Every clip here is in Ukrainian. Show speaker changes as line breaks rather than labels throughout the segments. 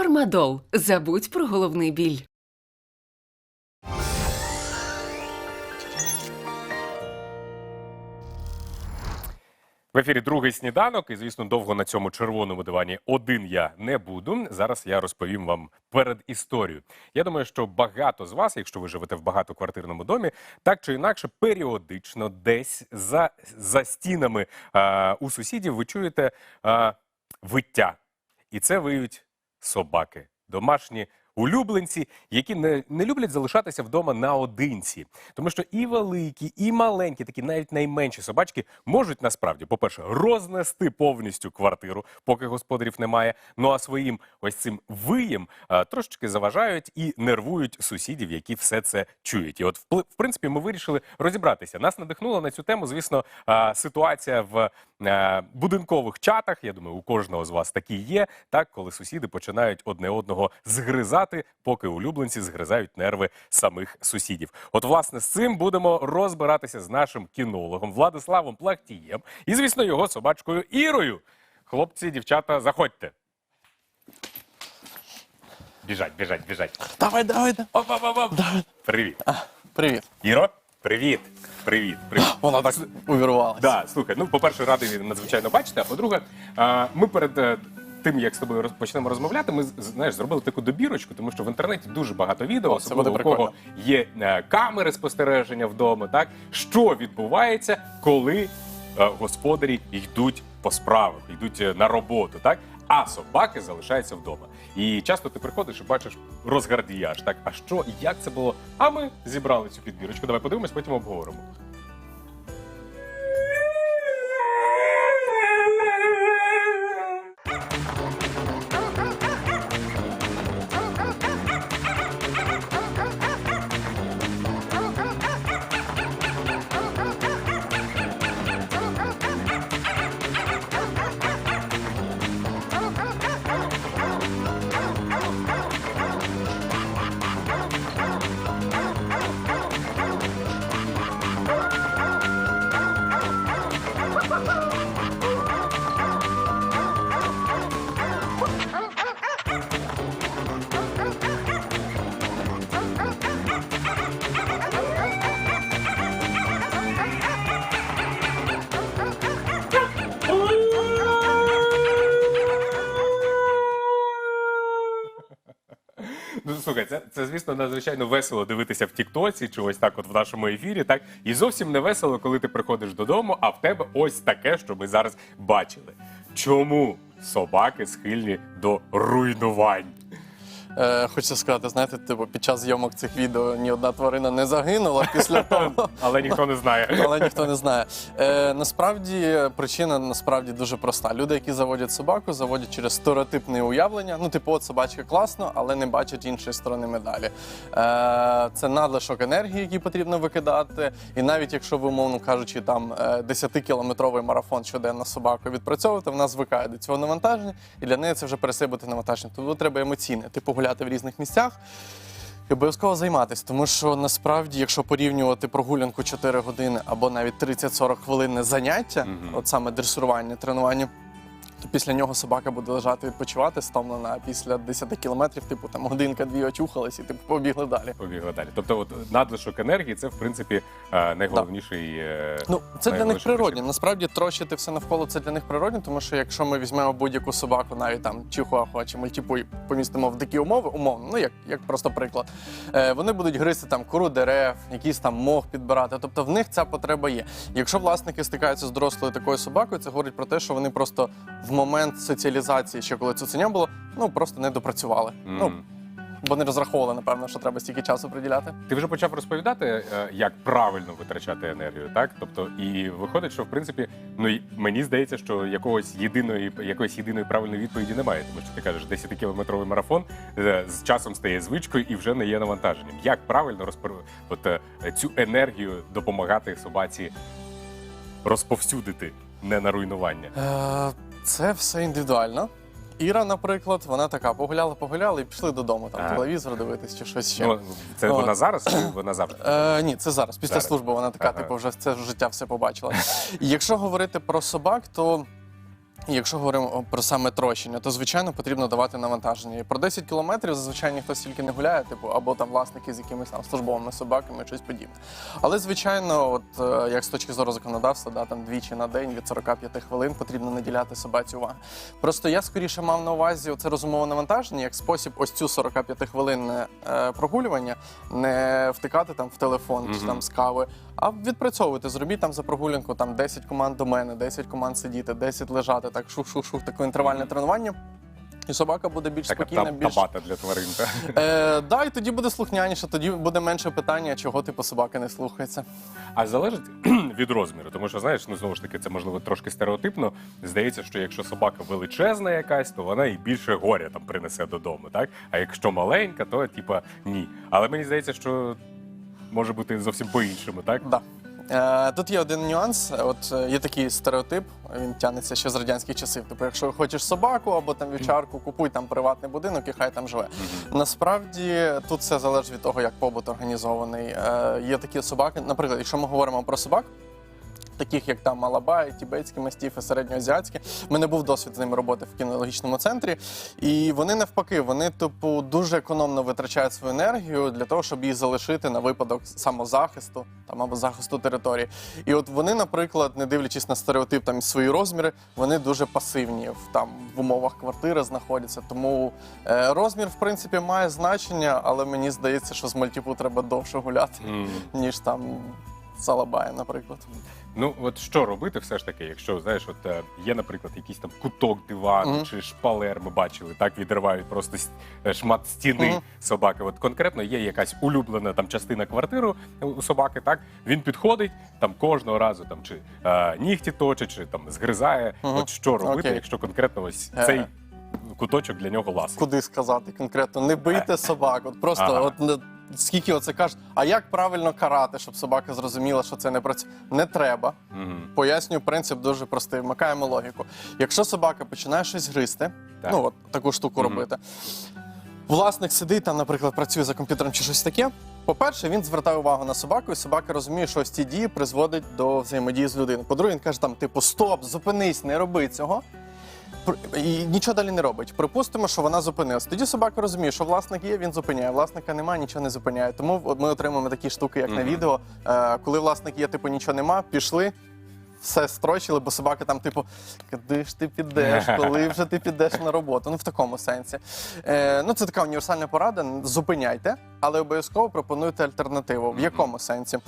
Фармадол. Забудь про головний біль.
В ефірі другий сніданок, і звісно, довго на цьому червоному дивані один я не буду. Зараз я розповім вам перед історію. Я думаю, що багато з вас, якщо ви живете в багатоквартирному домі, так чи інакше, періодично десь за, за стінами а, у сусідів ви чуєте а, виття. І це виють собаки, домашні улюбленці, які не, не люблять залишатися вдома наодинці. Тому що і великі, і маленькі, такі навіть найменші собачки можуть насправді, по-перше, рознести повністю квартиру, поки господарів немає. Ну а своїм ось цим виєм а, трошечки заважають і нервують сусідів, які все це чують. І от впли- в принципі ми вирішили розібратися. Нас надихнула на цю тему, звісно, а, ситуація в е, будинкових чатах. Я думаю, у кожного з вас такі є. Так, коли сусіди починають одне одного згризати, поки улюбленці згризають нерви самих сусідів. От, власне, з цим будемо розбиратися з нашим кінологом Владиславом Плахтієм і, звісно, його собачкою Ірою. Хлопці, дівчата, заходьте. Біжать, біжать, біжать.
Давай, давай, давай.
Оп, оп, оп, оп. Привіт.
Привіт.
Іро, привіт. Привіт. Привіт.
Вона так увірвалася.
Да, слухай, ну по-перше, радий надзвичайно бачити. А по-друге, а, ми перед е, тим, як з тобою роз- почнемо розмовляти, ми з- знаєш, зробили таку добірочку, тому що в інтернеті дуже багато відео,
це
особливо
буде
у кого є е, камери спостереження вдома. Так що відбувається, коли е, господарі йдуть по справах, йдуть е, на роботу, так. А собаки залишаються вдома. І часто ти приходиш і бачиш розгардіяж. Так, а що, і як це було? А ми зібрали цю підбірочку. Давай подивимось, потім обговоримо. Слухай, це, це звісно надзвичайно весело дивитися в Тіктоці чи ось так, от в нашому ефірі. Так і зовсім не весело, коли ти приходиш додому, а в тебе ось таке, що ми зараз бачили. Чому собаки схильні до руйнувань?
Е, хочу сказати, знаєте, типу, під час зйомок цих відео ні одна тварина не загинула після того.
Але ніхто не знає.
Але ніхто не знає. Е, насправді причина насправді дуже проста. Люди, які заводять собаку, заводять через стереотипне уявлення. Ну, типу, от собачка класно, але не бачать іншої сторони медалі. Е, це надлишок енергії, який потрібно викидати. І навіть якщо ви, умовно кажучи, там е, 10-кілометровий марафон щоденно з собакою відпрацьовувати, вона звикає до цього навантаження, і для неї це вже перестає бути навантаження. Тому треба емоційне, типу гуляти в різних місцях. І обов'язково займатися, тому що насправді, якщо порівнювати прогулянку 4 години або навіть 30-40 хвилин заняття,
Мгм.
от саме дресурування, тренування, то після нього собака буде лежати відпочивати, стомлена, а після 10 кілометрів, типу там годинка-дві очухались і типу побігли далі.
Побігли далі. Тобто, от надлишок енергії це в принципі е, найголовніший. е,
Ну, це для них
найголовніший
природне. Насправді трощити все навколо це для них природне, тому що якщо ми візьмемо будь-яку собаку, навіть там чихуахуа чи мультіпу, і помістимо в дикі умови, умовно, ну як, як просто приклад, е, вони будуть гризти там кору дерев, якийсь там мох підбирати. Тобто в них ця потреба є. Якщо власники стикаються з дорослою такою собакою, це говорить про те, що вони просто в момент соціалізації, ще коли цуценя було, ну просто не допрацювали. Ну бо не розраховували, напевно, що треба стільки часу приділяти.
Ти вже почав розповідати, е, як правильно витрачати енергію, так? Тобто, і виходить, що в принципі, ну і мені здається, що якогось єдиної, якоїсь єдиної правильної відповіді немає, тому що ти кажеш, 10-кілометровий марафон е, з часом стає звичкою і вже не є навантаженням. Як правильно розпор... от, е, цю енергію допомагати собаці розповсюдити не на руйнування?
Е, Це все індивідуально. Іра, наприклад, вона така погуляла, погуляла і пішли додому, там
Ага.
телевізор дивитись чи щось ще.
Ну, це
От.
вона зараз чи вона завтра?
Е, ні, це зараз. Після
Зараз.
служби вона така,
Ага.
типу, вже це життя все побачила. І якщо говорити про собак, то якщо говоримо про саме трощення, то звичайно потрібно давати навантаження. Про 10 кілометрів зазвичай ніхто стільки не гуляє, типу, або там власники з якимись там службовими собаками, щось подібне. Але звичайно, от е, як з точки зору законодавства, да, там двічі на день від 45 хвилин потрібно наділяти собаці увагу. Просто я скоріше мав на увазі це розумове навантаження як спосіб ось цю 45 хвилинне е, прогулювання не втикати там в телефон чи там з кави, а відпрацьовувати. Зробіть там за прогулянку там 10 команд до мене, 10 команд сидіти, 10 лежати, так шух-шух-шух, таке інтервальне тренування. І собака буде більш
Така
спокійна,
та,
більш
табата для тварин. та.
Е, да, і тоді буде слухняніше, тоді буде менше питання, чого типу собака не слухається.
А залежить від розміру, тому що знаєш, ну знову ж таки, це можливо трошки стереотипно. Здається, що якщо собака величезна якась, то вона і більше горя там принесе додому, так? А якщо маленька, то типа ні. Але мені здається, що може бути зовсім по-іншому, так?
Да. Е, тут є один нюанс. От е, є такий стереотип, він тягнеться ще з радянських часів. Типу, якщо хочеш собаку або там вівчарку, купуй там приватний будинок і хай там живе. Насправді тут все залежить від того, як побут організований. Е, є такі собаки, наприклад, якщо ми говоримо про собак. Таких як там Малабай, тібетські мастіфи, середньоазіатські. У мене був досвід з ними роботи в кінологічному центрі. І вони навпаки, вони типу дуже економно витрачають свою енергію для того, щоб її залишити на випадок самозахисту там або захисту території. І от вони, наприклад, не дивлячись на стереотип там і свої розміри, вони дуже пасивні в там в умовах квартири знаходяться. Тому е, розмір, в принципі, має значення, але мені здається, що з мальтіпу треба довше гуляти,
М.
ніж там з Алабая, наприклад.
Ну от що робити, все ж таки, якщо знаєш, от е, є, наприклад, якийсь там куток дивану
Мгм.
чи шпалер, ми бачили, так відривають просто с- е, шмат стіни
Мгм.
собаки. От конкретно є якась улюблена там частина квартири у- у собаки. Так він підходить там кожного разу, там чи е, нігті точить, чи там згризає.
Мгм.
От що робити,
Окей.
якщо конкретно ось
Е.
цей куточок для нього ласий?
Куди сказати конкретно? Не бийте собак. От просто
Ага.
от не- скільки оце кажуть, а як правильно карати, щоб собака зрозуміла, що це не працює? Не треба. Пояснюю принцип дуже простий. Вмикаємо логіку. Якщо собака починає щось гризти,
Так.
ну от таку штуку робити. Власник сидить там, наприклад, працює за комп'ютером чи щось таке. По-перше, він звертає увагу на собаку, і собака розуміє, що ось ці дії призводять до взаємодії з людиною. По-друге, він каже там, типу, стоп, зупинись, не роби цього. І нічого далі не робить. Припустимо, що вона зупинилась. Тоді собака розуміє, що власник є, він зупиняє. Власника немає, нічого не зупиняє. Тому ми отримуємо такі штуки, як на відео. Е, коли власник є, типу нічого нема, пішли. Все строчили, бо собака там, типу, куди ж ти підеш, коли вже ти підеш на роботу. Ну в такому сенсі. Е, ну це така універсальна порада. Зупиняйте, але обов'язково пропонуйте альтернативу. В якому сенсі?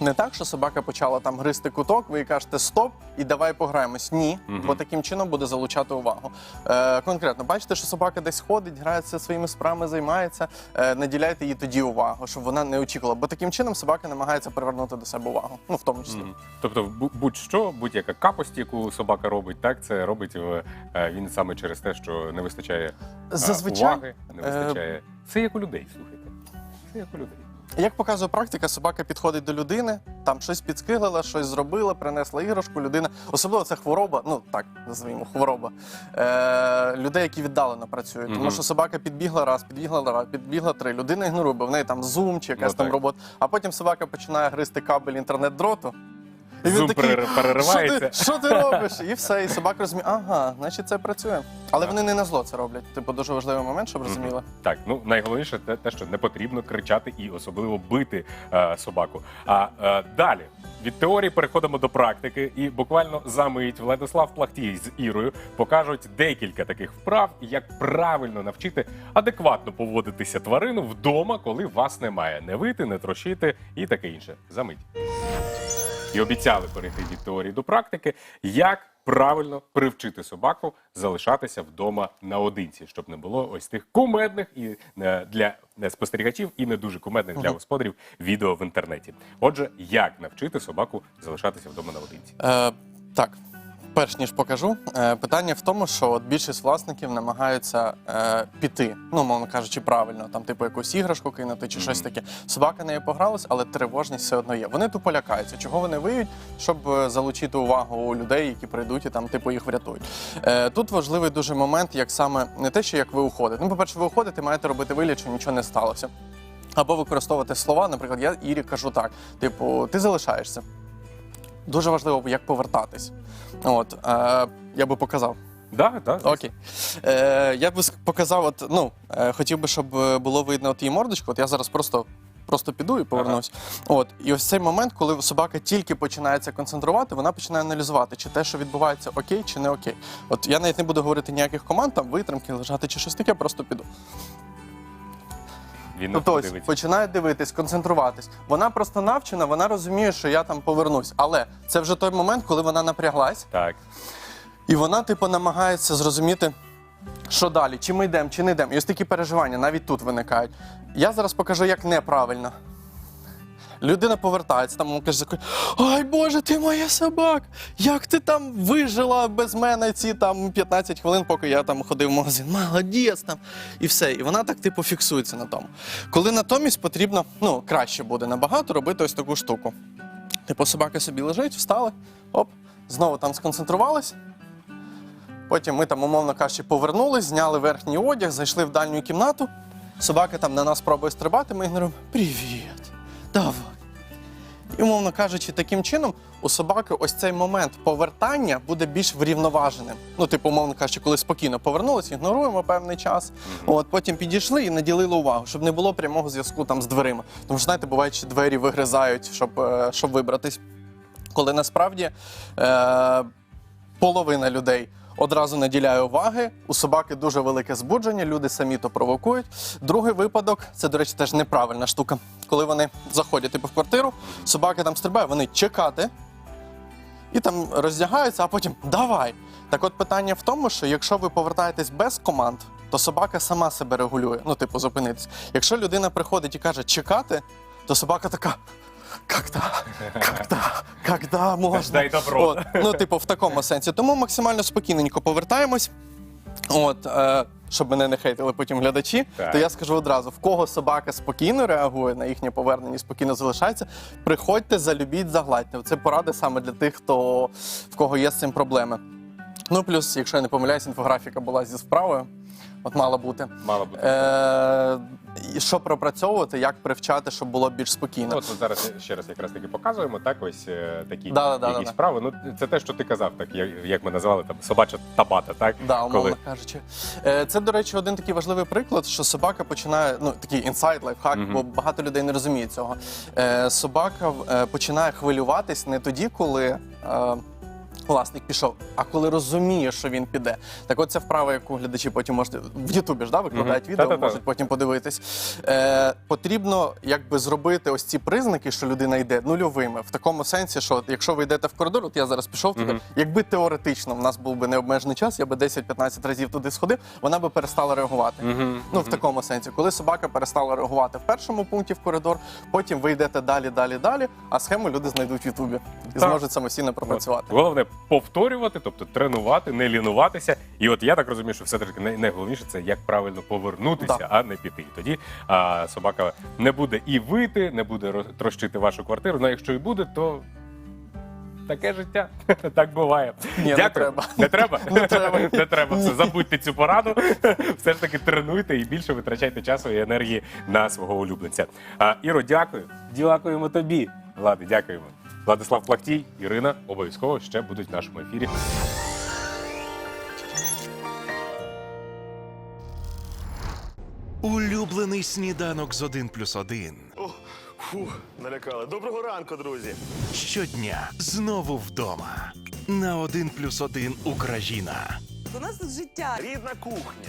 Не так, що собака почала там гризти куток, ви їй кажете стоп і давай пограємось. Ні,
Мгм.
бо таким чином буде залучати увагу. Е, конкретно, бачите, що собака десь ходить, грається своїми справами, займається. Е, наділяйте їй тоді увагу, щоб вона не очікувала. Бо таким чином собака намагається привернути до себе увагу. Ну в тому числі.
Мгм. Тобто, будь-що, будь-яка капость, яку собака робить, так це робить е, він саме через те, що не вистачає е,
Зазвичай,
уваги, не
е.
Це як у людей, слухайте. Це як у людей.
Як показує практика, собака підходить до людини, там щось підскиглила, щось зробила, принесла іграшку. Людина, особливо це хвороба, ну так називаємо хвороба е, людей, які віддалено працюють. Тому що собака підбігла раз, підбігла раз, підбігла три. Людина ігнорує, бо в неї там зум чи якась
Ну,
там робота. А потім собака починає гризти кабель інтернет-дроту. І він
Зум
такий,
перер-
що
переривається.
ти, що ти робиш? І все, і собака розуміє, ага, значить це працює. Але вони не на зло це роблять. Типу дуже важливий момент, щоб розуміли.
Так, ну найголовніше те, те, що не потрібно кричати і особливо бити е, собаку. А е, далі від теорії переходимо до практики, і буквально за мить Владислав Плахтій з Ірою покажуть декілька таких вправ, як правильно навчити адекватно поводитися тварину вдома, коли вас немає, не вити, не трощити і таке інше. За мить. І обіцяли перейти від теорії до практики, як правильно привчити собаку залишатися вдома наодинці, щоб не було ось тих кумедних і е, для е, спостерігачів, і не дуже кумедних для господарів відео в інтернеті. Отже, як навчити собаку залишатися вдома наодинці?
Е, так, перш ніж покажу, е, питання в тому, що от більшість власників намагаються е, піти, ну, мовно кажучи, правильно, там, типу, якусь іграшку кинути чи щось таке. Собака нею погралась, але тривожність все одно є. Вони тупо лякаються. Чого вони виють, щоб е, залучити увагу у людей, які прийдуть і там, типу, їх врятують. Е, тут важливий дуже момент, як саме не те, що як ви уходите. Ну, по-перше, ви уходите, маєте робити вигляд, що нічого не сталося. Або використовувати слова, наприклад, я Ірі кажу так: типу, ти залишаєшся. Дуже важливо, як повертатись. От, е, я би показав.
Да, да,
Окей. Е, я б ск- показав, от, ну, е, хотів би, щоб е, було видно от її мордочку. От я зараз просто, просто піду і повернусь. От, і ось цей момент, коли собака тільки починається концентрувати, вона починає аналізувати, чи те, що відбувається, окей, чи не окей. От я навіть не буду говорити ніяких команд, там витримки, лежати чи щось таке, просто піду.
Він не
Тобто ось починає дивитись, концентруватись. Вона просто навчена, вона розуміє, що я там повернусь. Але це вже той момент, коли вона напряглась,
Так.
і вона, типу, намагається зрозуміти, що далі, чи ми йдемо, чи не йдемо. І ось такі переживання навіть тут виникають. Я зараз покажу, як неправильно. Людина повертається, там каже, такий, ай Боже, ти моя собака! Як ти там вижила без мене ці там 15 хвилин, поки я там ходив в магазин. Молодець там. І все. І вона так типу фіксується на тому. Коли натомість потрібно, ну, краще буде набагато робити ось таку штуку. Типу, собака собі лежить, встали, оп, знову там сконцентрувалась. Потім ми там, умовно кажучи, повернулись, зняли верхній одяг, зайшли в дальню кімнату. Собака там на нас пробує стрибати, ми ігноруємо Привіт, давай. І, умовно кажучи, таким чином у собаки ось цей момент повертання буде більш врівноваженим. Ну, типу, умовно кажучи, коли спокійно повернулися, ігноруємо певний час. От потім підійшли і наділили увагу, щоб не було прямого зв'язку там з дверима. Тому що, знаєте, буває, що двері вигризають, щоб, е, щоб вибратись. Коли насправді е, половина людей одразу наділяє уваги. У собаки дуже велике збудження, люди самі то провокують. Другий випадок це, до речі, теж неправильна штука. Коли вони заходять типу, в квартиру, собаки там стрибають, вони чекати і там роздягаються, а потім давай. Так от питання в тому, що якщо ви повертаєтесь без команд, то собака сама себе регулює, ну, типу, зупинитись. Якщо людина приходить і каже чекати, то собака така. Когда? Когда? Когда можна?
дай добро.
От, ну, типу, в такому сенсі. Тому максимально спокійненько повертаємось. От, е, щоб мене не хейтили потім глядачі,
Так.
то я скажу одразу: в кого собака спокійно реагує на їхнє повернення, і спокійно залишається, приходьте, залюбіть, загладьте. Це поради саме для тих, хто в кого є з цим проблеми. Ну, плюс, якщо я не помиляюсь, інфографіка була зі справою. От мала бути.
Мало бути.
Е, і що пропрацьовувати, як привчати, щоб було більш спокійно.
От ми зараз ще раз якраз таки показуємо, так, ось е, такі
Да-да-да-да-да.
справи. Ну, це те, що ти казав, так, як, як ми назвали там собача табата, так?
Да, умовно
Коли
кажучи. Е, Це, до речі, один такий важливий приклад, що собака починає, ну такий інсайт, лайфхак,
Мгм.
бо багато людей не розуміє цього. Е, Собака е, починає хвилюватись не тоді, коли. е, Власник пішов, а коли розуміє, що він піде. Так от ця вправа, яку глядачі потім можуть в Ютубі ж да, викладають відео,
Та-та-та.
можуть потім подивитись. Е, потрібно якби зробити ось ці признаки, що людина йде нульовими. В такому сенсі, що от, якщо ви йдете в коридор, от я зараз пішов туди, якби теоретично в нас був би необмежений час, я би 10-15 разів туди сходив, вона би перестала реагувати. Ну, в такому сенсі, коли собака перестала реагувати в першому пункті в коридор, потім ви йдете далі, далі, далі, а схему люди знайдуть в Ютубі і
Так.
зможуть самостійно пропрацювати.
Головне повторювати, тобто тренувати, не лінуватися. І от я так розумію, що все таки най- найголовніше це як правильно повернутися,
Да.
а не піти. І тоді а, собака не буде і вити, не буде роз- трощити вашу квартиру. Ну а якщо і буде, то. Таке життя так буває.
Ні, не треба.
Не треба?
Не треба.
Не треба. Все, забудьте цю пораду. Все ж таки тренуйте і більше витрачайте часу і енергії на свого улюбленця. А, Іро, дякую. Дякуємо тобі. Влади, дякуємо. Владислав Плахтій, Ірина обов'язково ще будуть в нашому ефірі.
Улюблений сніданок з 1 плюс 1.
О, фух, налякали. Доброго ранку, друзі.
Щодня знову вдома. На 1 плюс 1 Україна
У нас тут життя.
Рідна кухня,